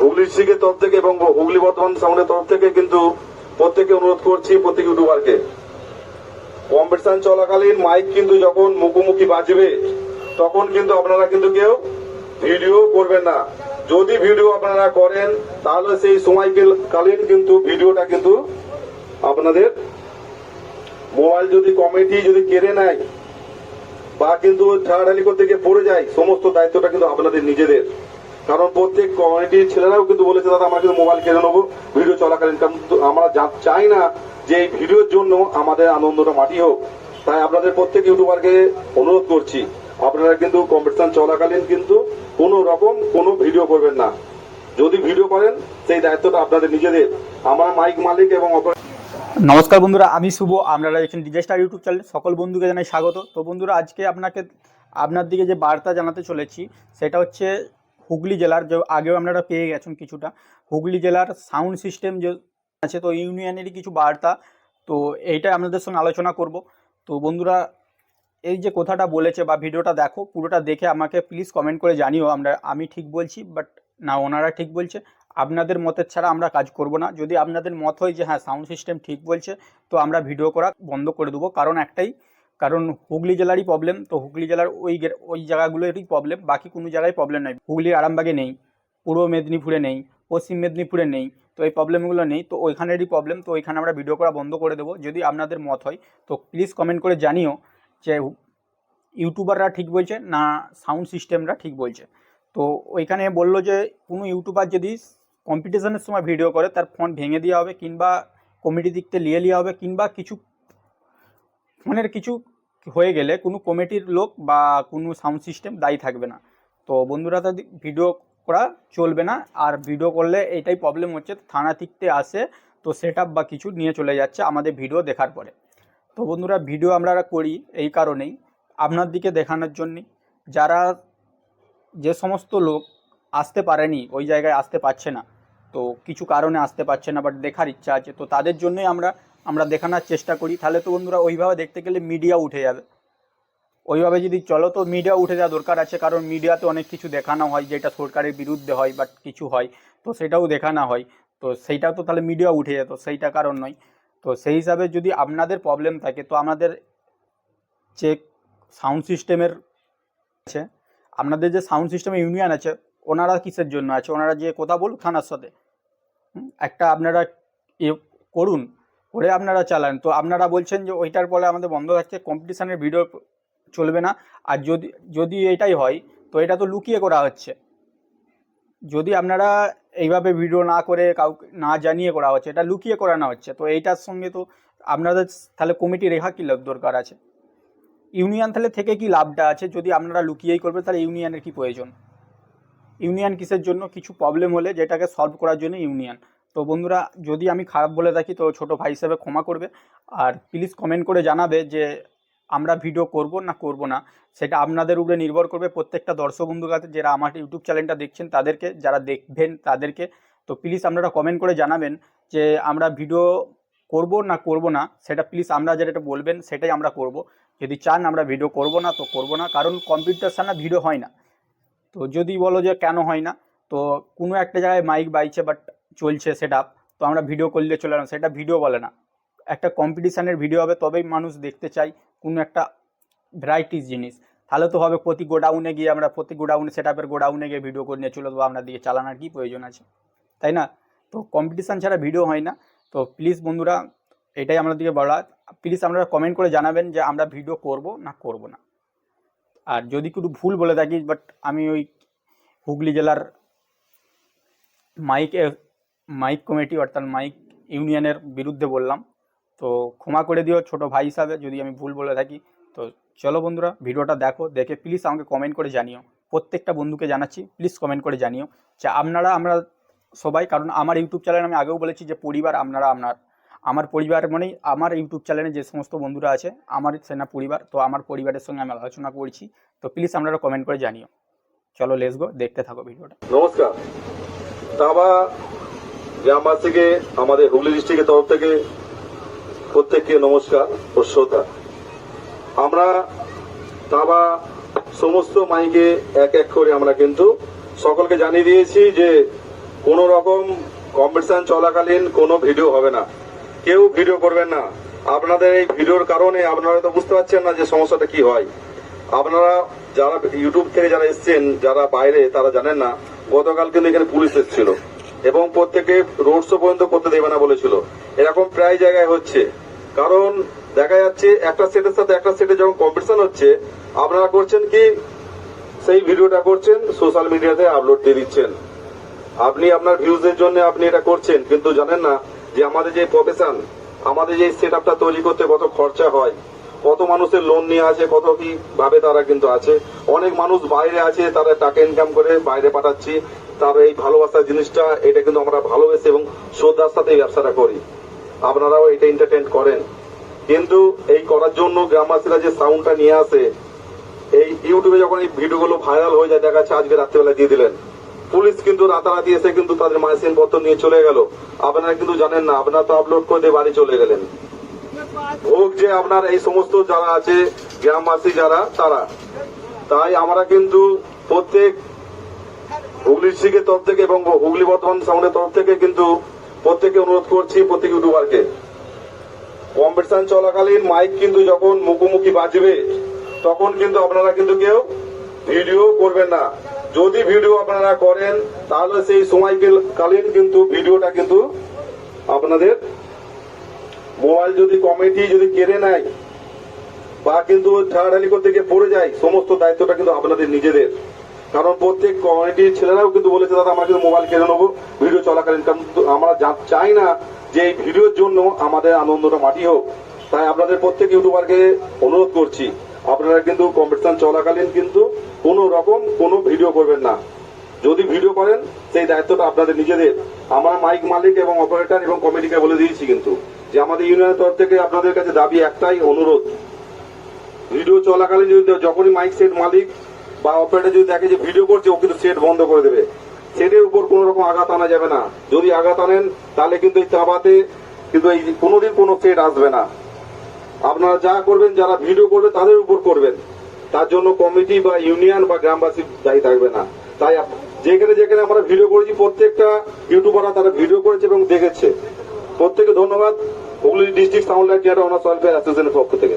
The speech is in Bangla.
হুগলি ডিস্ট্রিক্টের তরফ থেকে এবং হুগলি বর্ধমান সাউন্ডের তরফ থেকে কিন্তু প্রত্যেকে অনুরোধ করছি প্রত্যেক ইউটিউবারকে কম্পিটিশন চলাকালীন মাইক কিন্তু যখন মুখোমুখি বাজবে, তখন কিন্তু আপনারা কিন্তু কেউ ভিডিও করবেন না। যদি ভিডিও আপনারা করেন, তাহলে সেই সময় কালীন কিন্তু ভিডিওটা কিন্তু আপনাদের মোবাইল যদি কমিটি যদি কেড়ে নেয় বা কিন্তু ঠেলাঠালি করতে গিয়ে পড়ে যায়, সমস্ত দায়িত্বটা কিন্তু আপনাদের নিজেদের। কারণ প্রত্যেক কমিটির ছেলেরাও কিন্তু বলেছে, দাদা, আমরা কিন্তু মোবাইল কেড়ে নেব ভিডিও চলাকালীন। কারণ আমরা চাই না, যে এই ভিডিওর জন্য আমাদের আনন্দটা মাটি হোক। তাই আপনাদের প্রত্যেক ইউটিউবারকে অনুরোধ করছি, আপনারা কিন্তু কম্পিটিশন চলাকালীন কিন্তু কোনো রকম কোনো ভিডিও করবেন না। যদি ভিডিও করেন, সেই দায়িত্বটা আপনাদের নিজেদের। আমরা মাইক মালিক এবং নমস্কার বন্ধুরা, আমি শুভ, আপনারা দেখছেন ডিজাস্টার ইউটিউব চ্যানেল সকল বন্ধুকে জানাই স্বাগত। তো বন্ধুরা, আজকে আপনাকে, আপনার দিকে যে বার্তা জানাতে চলেছি, সেটা হচ্ছে হুগলি জেলার যে, আগেও আপনারা পেয়ে গেছেন কিছুটা। হুগলি জেলার সাউন্ড সিস্টেম যে আছে, তো ইউনিয়নেরই কিছু বার্তা। তো এইটাই আপনাদের সঙ্গে আলোচনা করব। তো বন্ধুরা, এই যে কথাটা বলেছে বা ভিডিওটা দেখো, পুরোটা দেখে আমাকে প্লিজ কমেন্ট করে জানিও। আমরা, আমি ঠিক বলছি বাট না, ওনারা ঠিক বলছে। আপনাদের মতের ছাড়া আমরা কাজ করব না। যদি আপনাদের মত হয় যে হ্যাঁ সাউন্ড সিস্টেম ঠিক বলছে, তো আমরা ভিডিও করা বন্ধ করে দেবো। কারণ একটাই কারণ হুগলি জেলারই প্রবলেম তো হুগলি জেলার ওই ওই জায়গাগুলোরই প্রবলেম বাকি কোনো জায়গায় প্রবলেম নেই। হুগলি আরামবাগে নেই, পূর্ব মেদিনীপুরে নেই, পশ্চিম মেদিনীপুরে নেই, তো এই প্রবলেমগুলো নেই, তো ওইখানেরই প্রবলেম তো ওইখানে আমরা ভিডিও করা বন্ধ করে দেবো। যদি আপনাদের মত হয়, তো প্লিজ কমেন্ট করে জানিও যে ইউটিউবাররা ঠিক বলছে না সাউন্ড সিস্টেমরা ঠিক বলছে। তো ওইখানে বলল যে, কোনো ইউটিউবার যদি কম্পিটিশনের সময় ভিডিও করে, তার ফোন ভেঙে দেওয়া হবে কিংবা কমিটি দিকতে নিয়ে নেওয়া হবে কিংবা কিছু ফোনের কিছু হয়ে গেলে কোনো কমিটির লোক বা কোনো সাউন্ড সিস্টেম দায়ী থাকবে না। তো বন্ধুরা, তাদের ভিডিও করা চলবে না। আর ভিডিও করলে এইটাই প্রবলেম হচ্ছে, থানা দিকতে আসে, তো সেট বা কিছু নিয়ে চলে যাচ্ছে আমাদের ভিডিও দেখার পরে। তো বন্ধুরা ভিডিও আমরা করি এই কারণেই। আপনার দিকে দেখানোর জন্যে, যারা যে সমস্ত লোক আসতে পারেনি, ওই জায়গায় আসতে পারছে না, তো কিছু কারণে আসতে পারছে না বাট দেখার ইচ্ছা আছে, তো তাদের জন্যই আমরা আমরা দেখানোর চেষ্টা করি। তাহলে তো বন্ধুরা ওইভাবে দেখতে গেলে মিডিয়া উঠে যাবে। ওইভাবে যদি চলো তো মিডিয়া উঠে যাওয়া দরকার আছে, কারণ মিডিয়াতে অনেক কিছু দেখানো হয়, যেটা সরকারের বিরুদ্ধে হয় বাট কিছু হয়, তো সেটাও দেখানো হয়। তো সেইটাও তো তাহলে মিডিয়া উঠে যেত, সেইটা কারণ নয়। তো সেই হিসাবে যদি আপনাদের প্রবলেম থাকে, তো আমাদের যে সাউন্ড সিস্টেমের আছে, আপনাদের যে সাউন্ড সিস্টেমে ইউনিয়ন আছে, ওনারা কিসের জন্য আছে? ওনারা যে কথা বলুক থানার সাথে। একটা আপনারা এ করুন। করে আপনারা চালান। তো আপনারা বলছেন যে ওইটার ফলে আমাদের বন্ধ থাকছে কম্পিটিশানের ভিডিও চলবে না। আর যদি যদি এটাই হয়, তো এটা তো লুকিয়ে করা হচ্ছে। যদি আপনারা এইভাবে ভিডিও না করে কাউকে, না জানিয়ে করা হচ্ছে, এটা লুকিয়ে করানো হচ্ছে, তো এইটার সঙ্গে তো আপনাদের তাহলে কমিটি রেখা কী দরকার আছে? ইউনিয়ন তাহলে থেকে কি লাভটা আছে? যদি আপনারা লুকিয়েই করবেন তাহলে ইউনিয়নের কি প্রয়োজন? ইউনিয়ন কিসের জন্য? কিছু প্রবলেম হলে যেটাকে সলভ করার জন্য ইউনিয়ন তো বন্ধুরা, যদি আমি খারাপ বলে থাকি, তো ছোট ভাই হিসেবে ক্ষমা করবে। আর প্লিজ কমেন্ট করে জানাবে যে, আমরা ভিডিও করব না করব না? সেটা আপনাদের উপরে নির্ভর করবে প্রত্যেকটা দর্শক বন্ধু কাছে, যারা আমার ইউটিউব চ্যানেলটা দেখছেন, তাদেরকে, যারা দেখবেন তাদেরকে। তো প্লিজ আপনারা কমেন্ট করে জানাবেন যে, আমরা ভিডিও করব না করব না? সেটা প্লিজ আমরা যেটা বলবেন, সেটাই আমরা করব। যদি চান আমরা ভিডিও করব না, তো করব না, কারণ কম্পিউটার ছাড়া ভিডিও হয় না। তো যদি বলো যে কেন হয় না, তো কোনো একটা জায়গায় মাইক বাইছে বাট চলছে সেটা তো আমরা ভিডিও করলে চলে না সেটা ভিডিও বলে না। একটা কম্পিটিশানের ভিডিও হবে, তবেই মানুষ দেখতে চাই কোনো একটা ভ্যারাইটিস জিনিস। তাহলে তো হবে প্রতি গোডাউনে গিয়ে আমরা প্রতি গোডাউনে সেট আপের গোডাউনে গিয়ে ভিডিও করে নিয়ে চলে দেবো আপনার দিকে চালানোর কী প্রয়োজন আছে? তাই না? তো কম্পিটিশান ছাড়া ভিডিও হয় না। তো প্লিজ বন্ধুরা, এটাই আমাদের দিকে বলা প্লিজ আপনারা কমেন্ট করে জানাবেন যে আমরা ভিডিও করব না করব না। আর যদি একটু ভুল বলে থাকি বাট আমি ওই হুগলি জেলার মাইক মাইক কমিটি, অর্থাৎ মাইক ইউনিয়নের বিরুদ্ধে বললাম। তো ক্ষমা করে দিও ছোট ভাই হিসাবে, যদি আমি ভুল বলে থাকি। তো চলো বন্ধুরা, ভিডিওটা দেখো, দেখে প্লিজ আমাকে কমেন্ট করে জানিও। প্রত্যেকটা বন্ধুকে জানাচ্ছি প্লিজ কমেন্ট করে জানিও। যে আপনারা, আমরা সবাই, কারণ আমার ইউটিউব চ্যানেল আমি আগেও বলেছি যে পরিবার আপনারা আপনার। আমার পরিবার মানেই, আমার ইউটিউব চ্যানেলে যে সমস্ত বন্ধুরা আছে, আমার সেনা পরিবার, তো আমার পরিবারের সঙ্গে আমি আলোচনা করছি। তো প্লিজ আপনারা কমেন্ট করে জানিও। চলো লেস গো দেখতে থাকো ভিডিওটা। নমস্কার। তাবা গ্রামবাসীকে আমাদের হুগলি ডিস্ট্রিক্টের তরফ থেকে প্রত্যেককে নমস্কার ও শ্রদ্ধা আমরা তাবা সমস্ত মাইকে এক এক করে আমরা কিন্তু সকলকে জানিয়ে দিয়েছি যে কোনো রকম কম্পিটিশন চলাকালীন কোনো ভিডিও হবে না। কেউ ভিডিও করবেন না। আপনাদের এই ভিডিওর কারণে আপনারা তো বুঝতে পারছেন না যে সমস্যাটা কি হয়। আপনারা যারা ইউটিউব থেকে যারা এসছেন, যারা বাইরে, তারা জানেন না, গতকাল কিন্তু এখানে পুলিশ এসেছিল। এবং প্রত্যেকে রোড শো পর্যন্ত করতে দেবে না বলেছিল। এরকম প্রায় জায়গায় হচ্ছে। কারণ দেখা যাচ্ছে, একটা সেটের সাথে একটা সেটে যখন কম্পিটিশন হচ্ছে, আপনারা করছেন কি? সেই ভিডিওটা করছেন সোশ্যাল মিডিয়াতে আপলোড দিয়ে দিচ্ছেন। আপনি আপনার ভিউজের জন্য আপনি এটা করছেন, কিন্তু জানেন না যে আমাদের যে প্রফেশন আমাদের যে সেট আপটা তৈরি করতে কত খরচা হয়, কত মানুষের লোন নিয়ে আছে কত কি ভাবে তারা কিন্তু আছে। অনেক মানুষ বাইরে আছে, তারা টাকা ইনকাম করে বাইরে পাঠাচ্ছি। তার এই ভালোবাসার জিনিসটা, এটা কিন্তু আমরা ভালোবেসে এবং শ্রদ্ধার সাথে ব্যবসাটা করি। আপনারাও এটা এন্টারটেন করেন। কিন্তু এই করার জন্য গ্রামবাসীরা যে সাউন্ডটা নিয়ে আসে, এই ইউটিউবে যখন এই ভিডিওগুলো ভাইরাল হয়ে যায় দেখা যাচ্ছে আজকে রাত্রেবেলা দিয়ে দিলেন। পুলিশ কিন্তু রাতারাতি এসে কিন্তু তাদের মাইসিন পত্র নিয়ে চলে গেল। আপনারা কিন্তু জানেন না, আপনারা তো আপলোড করে বাড়ি চলে গেলেন। ভোগ যে আপনার এই সমস্ত যারা আছে, গ্রামবাসী যারা, তারা। তাই আমরা কিন্তু প্রত্যেক হুগলি সিগের তরফ থেকে এবং হুগলি বর্তমান সাউন্ডের তরফ থেকে কিন্তু প্রত্যেকে অনুরোধ করছি প্রত্যেক ইউটিউবারকে। কম্পিটিশন চলাকালীন মাইক কিন্তু যখন মুখোমুখি বাজবে, তখন কিন্তু আপনারা কিন্তু কেউ ভিডিও করবেন না। যদি ভিডিও আপনারা করেন, তাহলে সেই সময়কালীন কিন্তু ভিডিওটা কিন্তু আপনাদের মোবাইল যদি কমিটি যদি কেড়ে নেয় বা কিন্তু ঠাড়াঠাড়ি করতে গিয়ে পড়ে যায়, সমস্ত দায়িত্বটা কিন্তু আপনাদের নিজেদের। কারণ প্রত্যেক কমিটির ছেলেরাও কিন্তু বলেছে, দাদা, আমরা কিন্তু মোবাইল কেড়ে নেব, ভিডিও চলাকালীন, কারণ আমরা চাই না যে এই ভিডিওর জন্য আমাদের আনন্দটা মাটি হোক। তাই আপনাদের প্রত্যেক ইউটিউবারকে অনুরোধ করছি, আপনারা কিন্তু কম্পিটিশন চলাকালীন কিন্তু কোনো রকম কোনো ভিডিও করবেন না। যদি ভিডিও করেন, সেই দায়িত্বটা আপনাদের নিজেদের। আমরা মাইক মালিক এবং অপারেটর এবং কমিটিকে বলে দিয়েছি কিন্তু যে আমাদের ইউনিয়নের তরফ থেকে আপনাদের কাছে দাবি একটাই অনুরোধ। ভিডিও চলাকালীন যদি যখনই মাইক সেট মালিক বা অপারেটর যদি দেখে যে ভিডিও করছে, ও কিন্তু সেট বন্ধ করে দেবে। সেটের উপর কোনো রকম আঘাত আনা যাবে না। যদি আঘাত আনেন, তাহলে কিন্তু এই চাবাতে কিন্তু এই কোনোদিন কোনো সেট আসবে না। আপনারা যা করবেন, যারা ভিডিও করবে, তাদের উপর করবেন। তার জন্য কমিটি বা ইউনিয়ন বা গ্রামবাসী দায়ী থাকবে না। তাই যেখানে যেখানে আমরা ভিডিও করেছি, প্রত্যেকটা ইউটিউবাররা তারা ভিডিও করেছে এবং দেখেছে। প্রত্যেকে ধন্যবাদ। Hooghly district sound light owners welfare অ্যাসোসিয়েশনের পক্ষ থেকে।